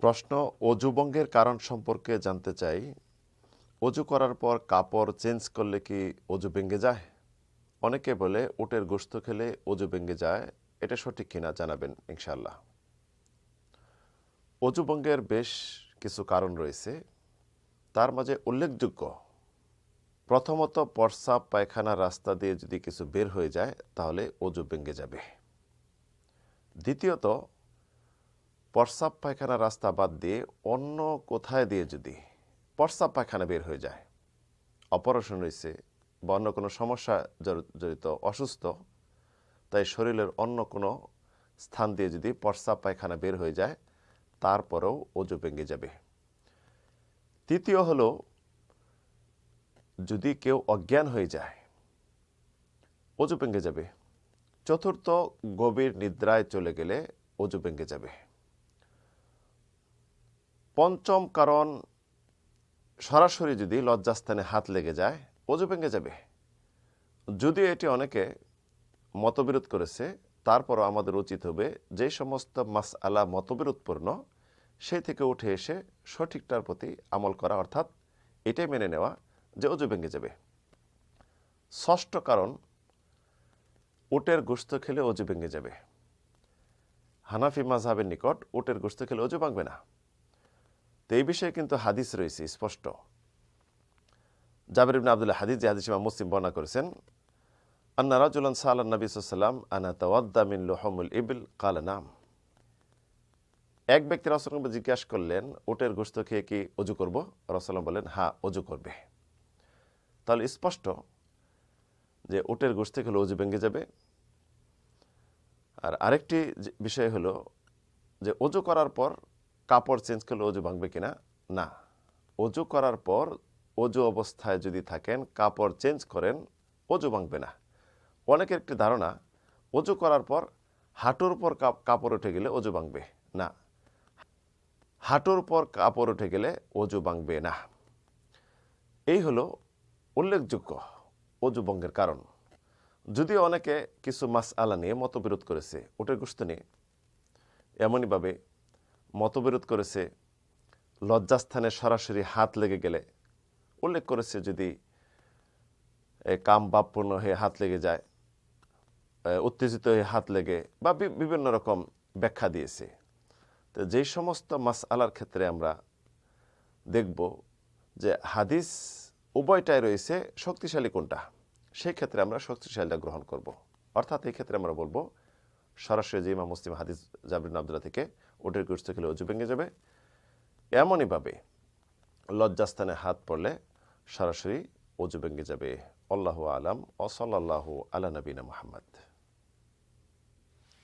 প্রশ্ন অজুবঙ্গের কারণ সম্পর্কে জানতে চাই। অজু করার পর কাপড় চেঞ্জ করলে কি অজু ভেঙে যায়? অনেকে বলে, উটের গোস্ত খেলে অজু ভেঙে যায়। এটা সঠিক কিনা জানাবেন ইনশাল্লাহ অজুভঙ্গের বেশ কিছু কারণ রয়েছে। তার মাঝে উল্লেখযোগ্য। প্রথমত প্রস্রাব পায়খানার রাস্তা দিয়ে যদি কিছু বের হয়ে যায়, তাহলে অজু ভেঙে যাবে। দ্বিতীয়ত প্রস্রাব পায়খানা রাস্তা বাদ দিয়ে অন্য কোথায় দিয়ে যদি প্রস্রাব পায়খানা বের হয়ে যায়, অপারেশন রয়েছে বা অন্য কোনো সমস্যা জড়- জড়িত, অসুস্থ, তাই শরীরের অন্য কোনো স্থান দিয়ে যদি প্রস্রাব পায়খানা বের হয়ে যায়, তারপরেও অজু ভেঙে যাবে। তৃতীয় হলো, যদি কেউ অজ্ঞান হয়ে যায়, অজু ভেঙে যাবে। চতুর্থ, গভীর নিদ্রায় চলে গেলে অজু ভেঙে যাবে। পঞ্চম কারণ, সরাসরি যদি লজ্জাস্থানে হাত লেগে যায় অজু ভেঙে যাবে। যদিও এটি অনেকে মতবিরোধ করেছে, তারপরও আমাদের উচিত হবে যে সমস্ত মাস আলা মতবিরোধপূর্ণ, সেই থেকে উঠে এসে সঠিকটার প্রতি আমল করা, অর্থাৎ এটাই মেনে নেওয়া যে অজু ভেঙে যাবে। ষষ্ঠ কারণ, উটের গোস্ত খেলে অজু ভেঙে যাবে। হানাফি মাঝহাবের নিকট উটের গোস্ত খেলে অজু ভাঙবে না। তো এই বিষয়ে কিন্তু হাদিস রয়েছে, স্পষ্ট। জাবির ইবনে আব্দুল্লাহ হাদিস, যে হাদিস ইমাম মুসলিম বর্ণনা করেছেন, আন্না রাজুলান সাল্লাহ নবী সাল্লাম আনা তাওয়াদ্দা মিন লোহমুল ইবিল, কাল নাম। এক ব্যক্তি রসলাম জিজ্ঞাসা করলেন উটের গোস্ত খেয়ে কি অজু করব? রসলাম বলেন হ্যাঁ অজু করবে। তাহলে স্পষ্ট যে উটের গোস্ত খেলে অজু ভেঙে যাবে। আর আরেকটি বিষয় হলো যে অজু করার পর কাপড় চেঞ্জ করলে অজু ভাঙবে কিনা? না। অজু করার পর অজু অবস্থায় যদি থাকেন, কাপড় চেঞ্জ করেন অজু ভাঙবে না। অনেকের একটি ধারণা অজু করার পর হাঁটুর পর কাপ- কাপড় উঠে গেলে অজু ভাঙবে। না। হাঁটুর পর কাপড় উঠে গেলে অজু ভাঙবে না। এই হলো উল্লেখযোগ্য অজু ভঙ্গের কারণ। যদিও অনেকে কিছু মাস আলা নিয়ে মতবিরোধ করেছে, ওটের গোস্ত নিয়ে এমনইভাবে মতবিরোধ করেছে, লজ্জাস্থানে সরাসরি হাত লেগে গেলে। উল্লেখ করেছে যদি কাম বাপপূর্ণ হয়ে হাত লেগে যায় উত্তেজিত হয়ে হাত লেগে বা বিভিন্ন রকম ব্যাখ্যা দিয়েছে। তো যেই সমস্ত মাস আলার ক্ষেত্রে আমরা দেখব যে হাদিস উভয়টাই রয়েছে, শক্তিশালী কোনটা? সেই ক্ষেত্রে আমরা শক্তিশালীটা গ্রহণ করব। অর্থাৎ এই ক্ষেত্রে আমরা বলব, সরাসরি যে ইমাম মুসলিম হাদিস জাবরিন আবদুল্লাহ থেকে ওটের গোস্ত খেলে অজু ভেঙে যাবে। এমনইভাবে লজ্জাস্থানে হাত পড়লে সরাসরি অজু ভেঙে যাবে। আল্লাহ আলাম ও সাল্লাহ আলা নবীনা মোহাম্মদ।